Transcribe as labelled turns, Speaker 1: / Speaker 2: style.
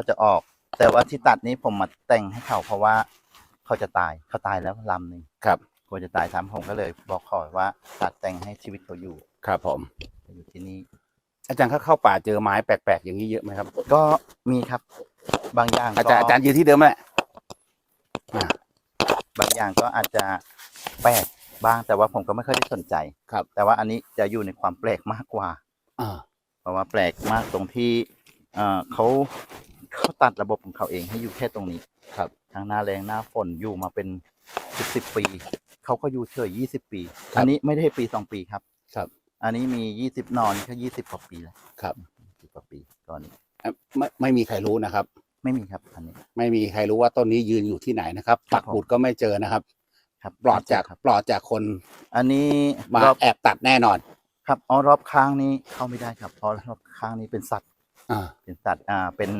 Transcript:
Speaker 1: เขาจะออก แต่ว่าที่ตัดนี้ผมมาแต่งให้เขาเพราะว่าเขาจะตายเขาตายแล้วลำหนึ่ง
Speaker 2: ครับ
Speaker 1: กลัวจะตายซ้ำผมก็เลย บอกขอว่าตัดแต่งให้ชีวิตเขาอยู่
Speaker 2: ครับผม
Speaker 1: อยู่ที่นี่
Speaker 2: อาจารย์เขาเข้าป่าเจอไม้แปลกๆ อย่างนี้เยอะไหมครับ
Speaker 1: ก็มีครับบางอย่างก็
Speaker 2: อาจารย์อาจารย์ยืนที่เดิมแหละ
Speaker 1: บางอย่างก็อาจจะแปลกบ้างแต่ว่าผมก็ไม่ค่อยได้สนใจ
Speaker 2: ครับ
Speaker 1: แต่ว่าอันนี้จะอยู่ในความแปลกมากกว่า
Speaker 2: อ่า
Speaker 1: เพราะว่าแปลกมากตรงที่เอ่อเขา เขาตัดระบบของเขาเองให้อยู่แค่ตรงนี้
Speaker 2: ครับ
Speaker 1: ทางหน้าแรงหน้าฝนอยู่มาเป็นสิบสิบปี เขาก็อยู่เฉยยี่สิบปีอันนี้ไม่ได้ปีสองปีครับ
Speaker 2: ครับ
Speaker 1: อันนี้มียี่สิบนอนแค่ยี่สิบกว่าปีแล้ว
Speaker 2: ครับ
Speaker 1: สิบกว่าปีตอนนี้
Speaker 2: เอ่อไม่ไม่มีใครรู้นะครับ
Speaker 1: ไม่มีครับอันนี้
Speaker 2: ไม่มีใครรู้ว่าต้นนี้ยืนอยู่ที่ไหนนะครับ
Speaker 1: ครั
Speaker 2: ปั
Speaker 1: บ
Speaker 2: ก
Speaker 1: ผม
Speaker 2: หมุดก็ไม่เจอนะครับ
Speaker 1: ครับ
Speaker 2: ปลอดจาก
Speaker 1: ครับ
Speaker 2: ปลอดจากคน
Speaker 1: อันนี้
Speaker 2: มาร
Speaker 1: อบ
Speaker 2: แอบตัดแน่นอน
Speaker 1: ครับอ๋อรอบข้างนี้เข้าไม่ได้ครับเพราะรอบข้างนี้เป็นสัตว์
Speaker 2: อ่า
Speaker 1: เป็นสัตว์อ่าเป็น